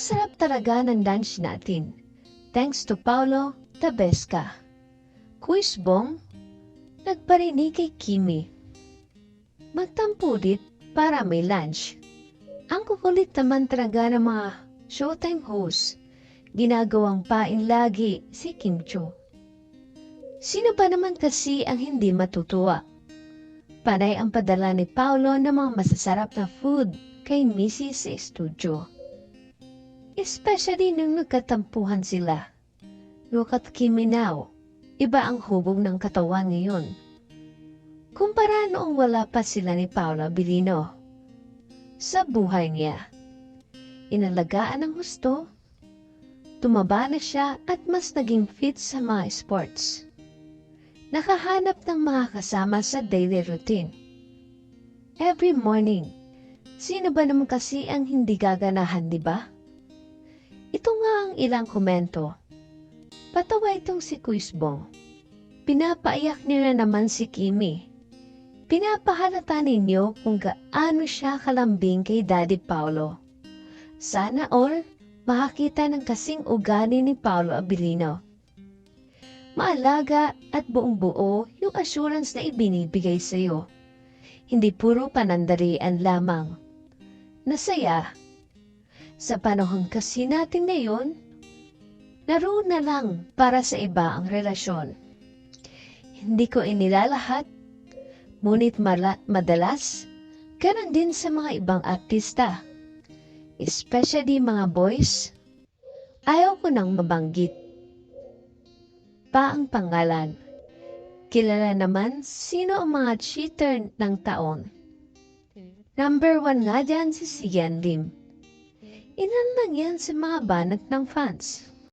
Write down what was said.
sarap talaga ng lunch natin. Thanks to Paulo Tabesca. Kuisbong, nagparinig kay Kimi. Magtampulit para may lunch. Ang kukulit naman talaga ng mga showtime host. Ginagawang pain lagi si Kim Cho. Sino ba naman kasi ang hindi matutuwa? Panay ang padala ni Paulo ng mga masasarap na food kay sa studio. Especially nung nagkatampuhan sila. Look at Kimi now. Iba ang hubog ng katawan ngayon. Kumpara noong wala pa sila ni Paula Bilino. Sa buhay niya. Inalagaan ng gusto. Tumaba na siya at mas naging fit sa mga sports. Nakahanap ng mga kasama sa daily routine. Every morning, sino ba naman kasi ang hindi gaganahan, di ba? Nga ang ilang komento. Patawa itong si Kuisbong. Pinapaiyak niya na naman si Kimi. Pinapahalata ninyo kung gaano siya kalambing kay Daddy Paulo. Sana all makakita ng kasing ugali ni Paulo Abilino. Maalaga at buong buo yung assurance na ibinibigay sa iyo. Hindi puro panandalian lamang. Nasaya. Sa panahon kasi natin ngayon, naroon na lang para sa iba ang relasyon. Hindi ko inilalahat, ngunit madalas, ganon din sa mga ibang artista. Especially mga boys, ayaw ko nang mabanggit. Pa ang pangalan. Kilala naman sino ang mga cheater ng taon. Number one nga dyan si Sian Lim. Ilan lang yan sa mga banat ng fans.